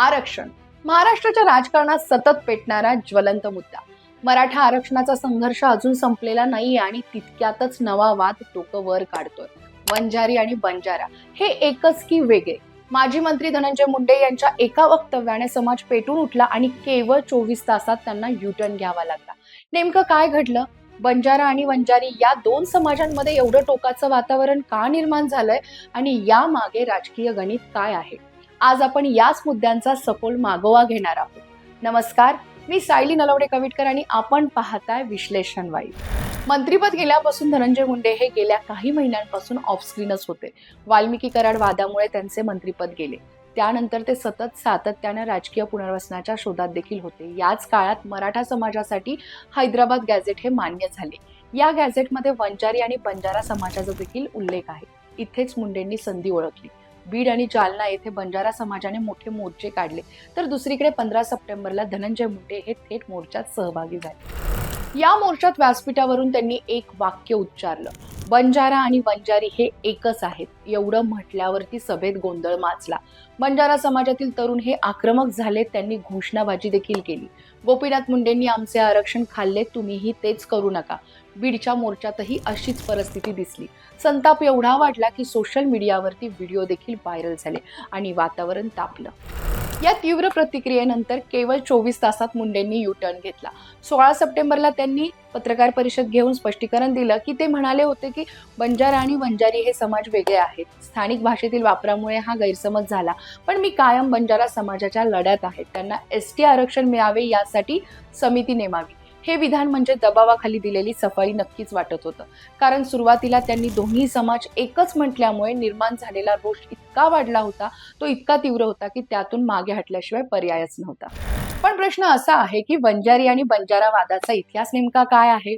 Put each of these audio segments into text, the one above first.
आरक्षण. महाराष्ट्राच्या राजकारणात सतत पेटणारा ज्वलंत मुद्दा. मराठा आरक्षणाचा संघर्ष अजून संपलेला नाही आणि तितक्यातच नवा वाद डोकं वर काढतोय. वंजारी आणि बंजारा हे एकच की वेगळे. माजी मंत्री धनंजय मुंडे यांच्या एका वक्तव्याने समाज पेटून उठला आणि केवळ चोवीस तासात त्यांना युटर्न घ्यावा लागला. नेमकं काय घडलं? बंजारा आणि वंजारी या दोन समाजांमध्ये एवढं टोकाचं वातावरण का निर्माण झालंय? आणि यामागे राजकीय गणित काय आहे? आज आपण याच मुद्द्यांचा सखोल मागोवा घेणार आहोत. नमस्कार मी सायली नलवडे कविटकर आणि आपण पाहताय विश्लेषण वाईफ मंत्रीपद गेल्यापासून धनंजय मुंडे हे गेल्या काही महिन्यांपासून ऑफस्क्रीनच होते. वाल्मिकी कराड वादामुळे त्यांचे मंत्रीपद गेले. त्यानंतर ते सतत सातत्याने राजकीय पुनर्वसनाच्या शोधात देखील होते. याच काळात मराठा समाजासाठी हैदराबाद गॅझेट हे मान्य झाले. या गॅझेटमध्ये वंजारी आणि बंजारा समाजाचा देखील उल्लेख आहे. इथेच मुंडेंनी संधी ओळखली. बीड आणि जालना येथे बंजारा समाजाने मोठे मोर्चे काढले. तर दुसरीकडे पंधरा सप्टेंबरला धनंजय मुंडे हे थेट मोर्चात सहभागी झाले. या मोर्चात व्यासपीठावरून त्यांनी एक वाक्य उच्चारलं. बंजारा आणि बंजारी हे एकच आहेत. एवढं म्हटल्यावरती सभेत गोंधळ माचला बंजारा समाजातील तरुण हे आक्रमक झाले त्यांनी घोषणाबाजी देखील केली. गोपीनाथ मुंडेंनी आमचे आरक्षण खाल्ले तुम्हीही तेच करू नका. बीडच्या मोर्चातही अशीच परिस्थिती दिसली. संताप एवढा वाढला की सोशल मीडियावरती व्हिडिओ देखील व्हायरल झाले आणि वातावरण तापलं. या तीव्र प्रतिक्रियेनंतर केवळ चोवीस तासात मुंडेंनी युटर्न घेतला. सोळा सप्टेंबरला त्यांनी पत्रकार परिषद घेऊन स्पष्टीकरण दिलं की ते म्हणाले होते की बंजारा आणि वंजारी हे समाज वेगळे आहेत. स्थानिक भाषेतील वापरामुळे हा गैरसमज झाला. पण मी कायम बंजारा समाजाच्या लढ्यात आहे. त्यांना एस टी आरक्षण मिळावे यासाठी समिती नेमावी. हे विधान म्हणजे दबावाखाली दिलेली सफाई नक्कीच वाटत होतं. कारण सुरुवातीला त्यांनी दोन्ही समाज एकच म्हटल्यामुळे निर्माण झालेला रोष इतका वाढला होता तो इतका तीव्र होता की त्यातून मागे हटल्याशिवाय पर्यायच नव्हता. पण प्रश्न असा आहे की बंजारी आणि बंजारा वादाचा इतिहास नेमका काय आहे?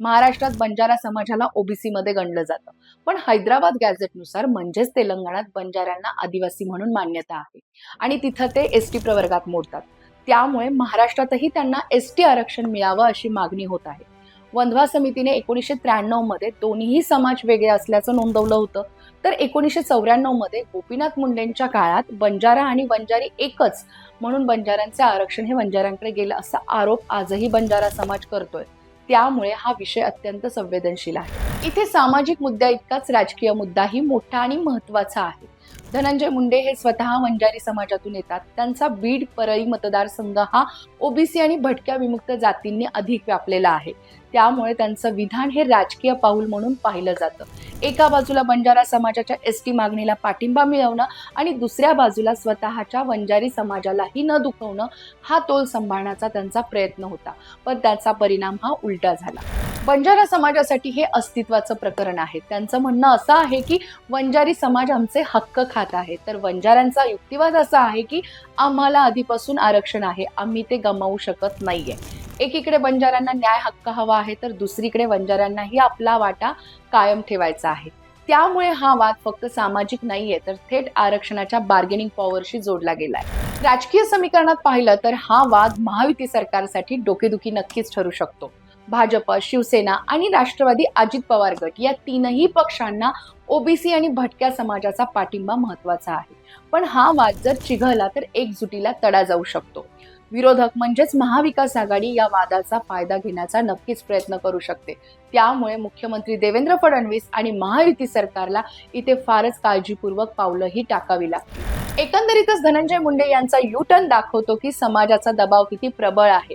महाराष्ट्रात बंजारा समाजाला ओबीसी मध्ये गणलं जातं. पण हैदराबाद गॅझेटनुसार म्हणजेच तेलंगणात बंजाऱ्यांना आदिवासी म्हणून मान्यता आहे. आणि तिथं ते एस टी प्रवर्गात मोडतात. त्यामुळे महाराष्ट्रातही त्यांना एस टी आरक्षण मिळावं अशी मागणी होत आहे. वंधवा समितीने एकोणीसशे त्र्याण्णवमध्ये दोन्ही समाज वेगळे असल्याचं नोंदवलं होतं. तर एकोणीसशे चौऱ्याण्णवमध्ये गोपीनाथ मुंडेंच्या काळात बंजारा आणि बंजारी एकच म्हणून बंजाऱ्यांचे आरक्षण हे बंजाऱ्यांकडे गेलं असा आरोप आजही बंजारा समाज करतोय. त्यामुळे हा विषय अत्यंत संवेदनशील आहे. इथे सामाजिक मुद्दा इतकाच राजकीय मुद्दाही मोठा आणि महत्त्वाचा आहे. धनंजय मुंडे हे स्वतः वंजारी समाजातून येतात. त्यांचा बीड परळी मतदारसंघ हा ओबीसी आणि भटक्या विमुक्त जातींनी अधिक व्यापलेला आहे. त्यामुळे त्यांचं विधान हे राजकीय पाऊल म्हणून पाहिलं जातं. एका बाजूला बंजारा समाजाच्या एस टी मागणीला पाठिंबा मिळवणं आणि दुसऱ्या बाजूला स्वतःच्या वंजारी समाजालाही न दुखवणं हा तोल सांभाळण्याचा त्यांचा प्रयत्न होता. पण त्याचा परिणाम हा उलटा झाला. बंजारा समाजासाठी हे अस्तित्वाचं प्रकरण आहे. त्यांचं म्हणणं असं आहे की वंजारी समाज आमचे हक्क खात आहे. तर वंजाऱ्यांचा युक्तिवाद असा आहे की आम्हाला आधीपासून आरक्षण आहे. आम्ही ते कमावू शकत नाहीये. एकीकडे बंजाऱ्यांना न्याय हक्क हवा आहे तर दुसरीकडे बंजाऱ्यांनाही आपला वाटा कायम ठेवायचा आहे. त्यामुळे हा वाद फक्त सामाजिक नाहीये तर थेट आरक्षणाच्या बार्गेनिंग पॉवरशी जोडला गेलाय. राजकीय समीकरणात पाहिलं तर हा वाद महायुती सरकारसाठी डोकेदुखी नक्कीच ठरू शकतो. भाजप शिवसेना आणि राष्ट्रवादी अजित पवार गट या तीनही पक्षांना ओबीसी आणि भटक्या समाजाचा पाठिंबा महत्त्वाचा आहे. पण हा वाद जर चिघळला तर एकजुटीला तडा जाऊ शकतो. विरोधक म्हणजेच महाविकास आघाडी या वादाचा फायदा घेण्याचा नक्कीच प्रयत्न करू शकते. त्यामुळे मुख्यमंत्री देवेंद्र फडणवीस आणि महायुती सरकारला इथे फारच काळजीपूर्वक पावलंही टाकावी लागतील. एकंदरीतच धनंजय मुंडे यांचा युटर्न दाखवतो की समाजाचा दबाव किती प्रबळ आहे.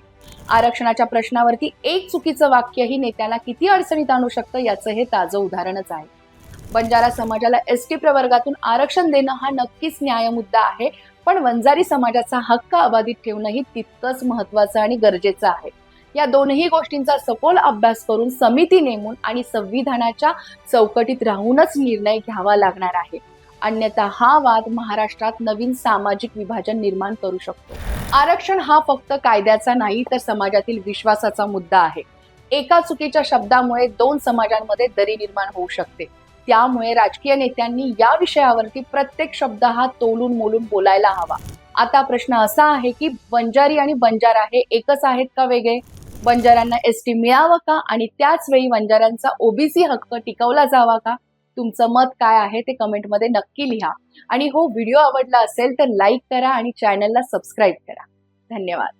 आरक्षणाच्या प्रश्नावरती एक चुकीचं वाक्यही नेत्याला किती अडचणीत आणू शकतं याचं हे ताजं उदाहरणच आहे. बंजारा समाजाला एस टी प्रवर्गातून आरक्षण देणं हा नक्कीच न्याय मुद्दा आहे. पण वंजारी समाजाचा हक्क अबाधित ठेवणंही तितकंच महत्वाचं आणि गरजेचं आहे. या दोनही गोष्टींचा सखोल अभ्यास करून समिती नेमून आणि संविधानाच्या चौकटीत राहूनच निर्णय घ्यावा लागणार आहे. अन्यथा हा वाद महाराष्ट्रात नवीन सामाजिक विभाजन निर्माण करू शकतो. आरक्षण हा फक्त कायद्याचा नाही तर समाजातील विश्वासाचा मुद्दा आहे. एका चुकीच्या शब्दामुळे दोन समाजांमध्ये दरी निर्माण होऊ शकते. त्यामुळे राजकीय नेत्यांनी या विषयावरती प्रत्येक शब्द हा तोलून मोलून बोलायला हवा. आता प्रश्न असा आहे की बंजारी आणि बंजारा हे एकच आहेत का वेगळे? बंजाऱ्यांना एस टी मिळावं का? आणि त्याच वेळी बंजाऱ्यांचा ओबीसी हक्क टिकवला जावा का? तुमचं मत काय आहे ते कमेंटमध्ये नक्की लिहा. आणि हो व्हिडिओ आवडला असेल तर लाईक करा आणि चॅनलला सबस्क्राईब करा. धन्यवाद.